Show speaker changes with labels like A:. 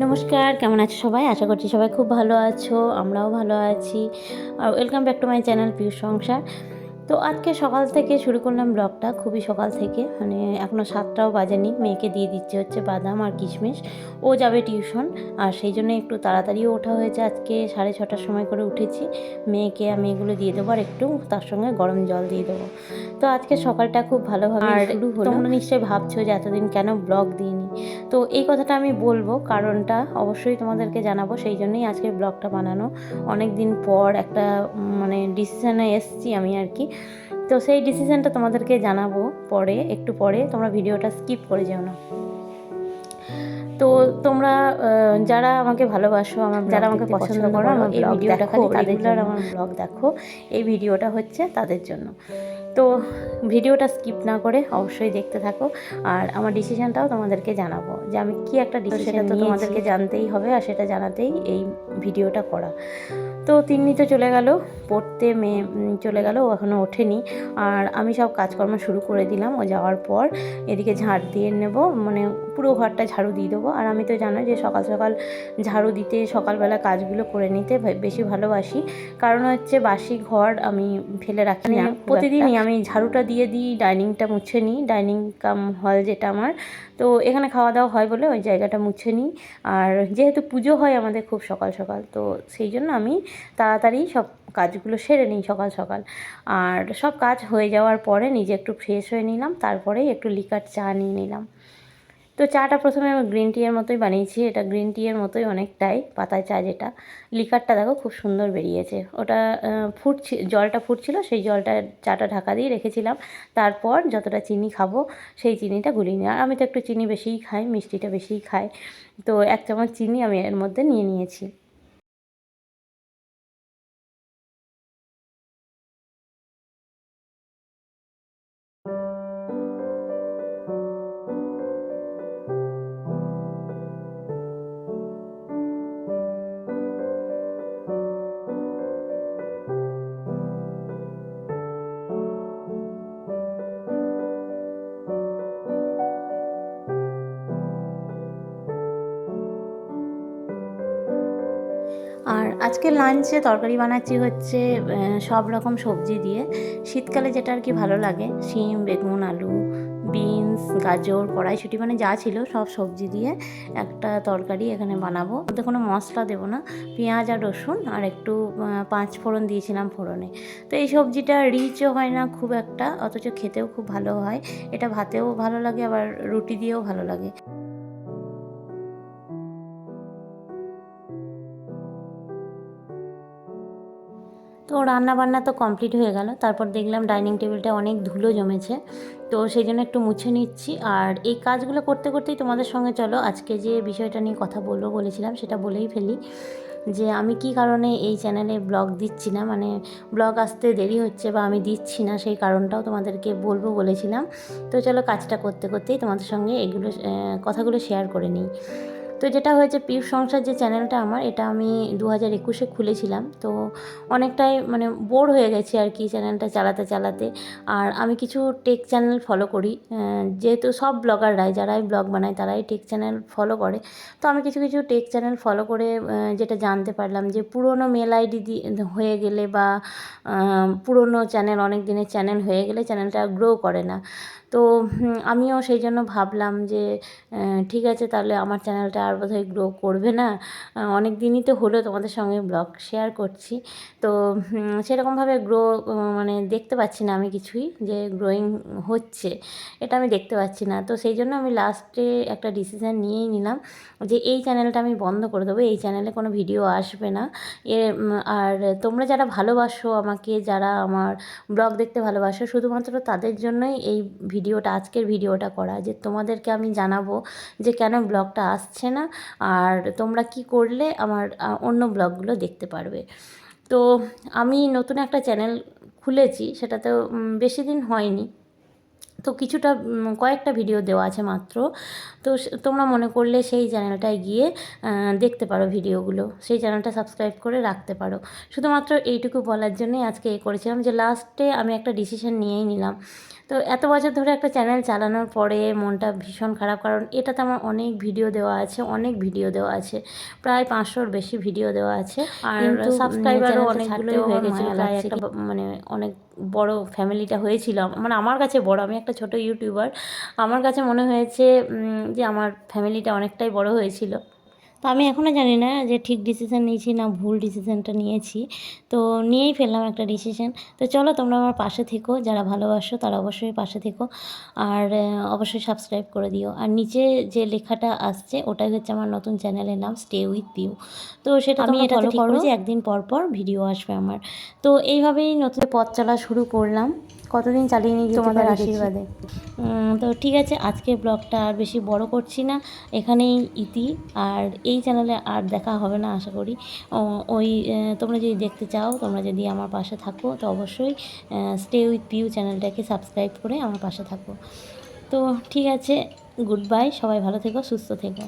A: নমস্কার, কেমন আছো সবাই? আশা করছি সবাই খুব ভালো আছো, আমরাও ভালো আছি। আর welcome back to my channel Piyush Sansar তো আজকে সকাল থেকে শুরু করলাম ব্লগটা খুবই সকাল থেকে। মানে এখনও সাতটাও বাজেনি। মেয়েকে দিয়ে দিচ্ছে হচ্ছে বাদাম আর কিশমিশ। ও যাবে টিউশন। আর সেই জন্য একটু তাড়াতাড়িও ওঠা হয়েছে। আজকে সাড়ে ছটার সময় করে উঠেছি। মেয়েকে আমি এগুলো দিয়ে দেবো আর একটু তার সঙ্গে গরম জল দিয়ে দেবো। তো আজকে সকালটা খুব ভালোভাবে
B: আর
A: শুরু হলো। তোমরা নিশ্চয়ই ভাবছ যে এতদিন কেন ব্লগ দিইনি? তো এই কথাটা আমি বলব। কারণটা অবশ্যই তোমাদেরকে জানাব। সেই জন্যই আজকে ব্লগটা বানানো। অনেক দিন পর একটা মানে ডিসিশনে এসছি আমি আর কি। তো সেই ডিসিশানটা তোমাদেরকে জানাব পরে একটু পরে। তোমরা ভিডিওটা স্কিপ করে যেও না। তো তোমরা যারা আমাকে ভালোবাসো আমার যারা আমাকে পছন্দ করো আমার
B: এই ভিডিওটা
A: খালি তাদের জন্য। আমার ব্লগ দেখো এই ভিডিওটা হচ্ছে তাদের জন্য। তো ভিডিওটা স্কিপ না করে অবশ্যই দেখতে থাকো আর আমার ডিসিশনটাও তোমাদেরকে জানাব যে আমি কি একটা ডিসিশন সেটা তো তোমাদেরকে জানতেই হবে আর সেটা জানাতেই এই ভিডিওটা করা। তো তিন্নি তো চলে গেল পড়তে মেয়ে চলে গেল ও এখনও ওঠেনি আর আমি সব কাজকর্ম শুরু করে দিলাম ও যাওয়ার পর এদিকে ঝাড় দিয়ে নেব মানে পুরো ঘরটা ঝাড়ু দিয়ে দেবো আর আমি তো জানো যে সকাল সকাল ঝাড়ু দিতে সকালবেলা কাজগুলো করে নিতে বেশি ভালোবাসি। কারণ হচ্ছে বাসি ঘর আমি ফেলে রাখি না। প্রতিদিনই আমি ঝাড়ুটা দিয়ে দিই ডাইনিংটা মুছে নিই ডাইনিং কাম হল যেটা আমার। তো এখানে খাওয়া দাওয়া হয় বলে ওই জায়গাটা মুছে নিই। আর যেহেতু পুজো হয় আমাদের খুব সকাল সকাল তো সেই জন্য আমি তাড়াতাড়ি সব কাজগুলো সেরে নিই সকাল সকাল। আর সব কাজ হয়ে যাওয়ার পরে নিজে একটু ফ্রেশ হয়ে নিলাম তারপরেই একটু লিকার চা নিয়ে নিলাম। তো চাটা প্রথমে আমি গ্রিন টিয়ের মতোই বানিয়েছি। এটা গ্রিন টিয়ের মতোই অনেকটাই পাতায় চা যেটা। লিকারটা দেখো খুব সুন্দর বেরিয়েছে। ওটা ফুটছে ফুটছি, জলটা ফুটছিল, সেই জলটা চাটা ঢাকা দিয়ে রেখেছিলাম। তারপর যতটা চিনি খাব, সেই চিনিটা গুলি নিই আর আমি তো একটু চিনি বেশিই খাই, মিষ্টিটা বেশিই খাই। তো এক চামচ চিনি আমি এর মধ্যে নিয়ে নিয়েছি। আজকে লাঞ্চে তরকারি বানাচ্ছি হচ্ছে সব রকম সবজি দিয়ে। শীতকালে যেটা আর কি ভালো লাগে, শিম, বেগুন, আলু বিনস গাজর, কড়াইশুঁটি মানে যা ছিল সব সবজি দিয়ে একটা তরকারি এখানে বানাবো। ওতে কোনো মশলা দেবো না, পেঁয়াজ আর রসুন আর একটু পাঁচ ফোড়ন দিয়েছিলাম ফোড়নে। তো এই সবজিটা রিচও হয় না খুব একটা, অথচ খেতেও খুব ভালো হয়। এটা ভাতেও ভালো লাগে, আবার রুটি দিয়েও ভালো লাগে। তো রান্না বান্না তো কমপ্লিট হয়ে গেল। তারপর দেখলাম ডাইনিং টেবিলটা অনেক ধুলো জমেছে। তো সেই জন্য একটু মুছে নিচ্ছি। আর এই কাজগুলো করতে করতেই তোমাদের সঙ্গে চলো, আজকে যে বিষয়টা নিয়ে কথা বলব বলেছিলাম সেটা বলেই ফেলি। যে আমি কি কারণে এই চ্যানেলে ব্লগ দিচ্ছি না মানে ব্লগ আসতে দেরি হচ্ছে বা আমি দিচ্ছি না সেই কারণটাও তোমাদেরকে বলব বলেছিলাম। তো চলো কাজটা করতে করতেই তোমাদের সঙ্গে এগুলো কথাগুলো শেয়ার করে নিই। তো যেটা হয়েছে পিউ সংসার যে চ্যানেলটা আমার, এটা আমি দু হাজার একুশে খুলেছিলাম। তো অনেকটাই মানে বোর হয়ে গেছি আর কি চ্যানেলটা চালাতে চালাতে। আর আমি কিছু টেক চ্যানেল ফলো করি। যেহেতু সব ব্লগাররাই যারাই ব্লগ বানায়, তারাই টেক চ্যানেল ফলো করে। তো আমি কিছু কিছু টেক চ্যানেল ফলো করে যেটা জানতে পারলাম যে পুরনো মেল আইডি হয়ে গেলে বা পুরনো চ্যানেল অনেক দিনের চ্যানেল হয়ে গেলে চ্যানেলটা গ্রো করে না। তো আমিও সেই জন্য ভাবলাম যে ঠিক আছে, তাহলে আমার চ্যানেলটা আর বোধহয় গ্রো করবে না। অনেক দিনই তো হলো তোমাদের সঙ্গে ব্লগ শেয়ার করছি। তো সেরকমভাবে গ্রো মানে দেখতে পাচ্ছি না আমি কিছুই যে গ্রোয়িং হচ্ছে। এটা আমি দেখতে পাচ্ছি না। তো সেই জন্য আমি লাস্টে একটা ডিসিশান নিয়েই নিলাম যে এই চ্যানেলটা আমি বন্ধ করে দেবো। এই চ্যানেলে কোনো ভিডিও আসবে না। এ আর তোমরা যারা ভালোবাসো আমাকে, যারা আমার ব্লগ দেখতে ভালোবাসো, শুধুমাত্র তাদের জন্যই এই ভিডিওটা আজকের ভিডিওটা করা। যে তোমাদেরকে আমি জানাব যে কেন ব্লগটা আসছে না। আর তোমরা কি করলে আমার অন্য ব্লগগুলো দেখতে পারবে। তো আমি নতুন একটা চ্যানেল খুলেছি সেটা তো বেশি দিন হয়নি। তো কিছুটা কয়েকটা ভিডিও দেওয়া আছে মাত্র। তো তোমরা মনে করলে সেই চ্যানেলটায় গিয়ে দেখতে পারো ভিডিওগুলো সেই চ্যানেলটা সাবস্ক্রাইব করে রাখতে পারো। শুধুমাত্র এইটুকু বলার জন্যই আজকে এ করেছিলাম যে লাস্টে আমি একটা ডিসিশন নিয়েই নিলাম। তো এত বছর ধরে একটা চ্যানেল চালানোর পরে মনটা ভীষণ খারাপ কারণ এটাতে আমার অনেক ভিডিও দেওয়া আছে অনেক ভিডিও দেওয়া আছে। প্রায় পাঁচশোর বেশি ভিডিও দেওয়া আছে। আর সাবস্ক্রাইবারও অনেকগুলোই হয়ে গেছে প্রায় একটা মানে অনেক বড় ফ্যামিলিটা হয়েছিল। মানে আমার কাছে বড়, আমি একটা ছোট ইউটিউবার। আমার কাছে মনে হয়েছে যে আমার ফ্যামিলিটা অনেকটাই বড় হয়েছিল। তো আমি এখনও জানি না যে ঠিক ডিসিশন নিয়েছি না ভুল ডিসিশনটা নিয়েছি। তো নিয়েই ফেললাম একটা ডিসিশন তো চলো তোমরা আমার পাশে থেকো যারা ভালোবাসো তারা অবশ্যই পাশে থেকো। আর অবশ্যই সাবস্ক্রাইব করে দিও। আর নিচে যে লেখাটা আসছে ওটাই হচ্ছে আমার নতুন চ্যানেলের নাম স্টে উইথ পিউ তো সেটা আমি এটা ফলো করব যে একদিন পর পর ভিডিও আসবে আমার। তো এইভাবেই নতুন পথ চলা শুরু করলাম। কতদিন চালিয়ে নিয়ে তোমাদের আশীর্বাদে। তো ঠিক আছে আজকে ব্লগটা আর বেশি বড় করছি না। এখানেই ইতি, আর এই চ্যানেলে আর দেখা হবে না, আশা করি। ওই তোমরা যদি দেখতে চাও, তোমরা যদি আমার পাশে থাকো, তো অবশ্যই স্টে উইথ পিউ চ্যানেলটাকে সাবস্ক্রাইব করে আমার পাশে থাকো। তো ঠিক আছে গুড বাই সবাই ভালো থেকো, সুস্থ থেকো।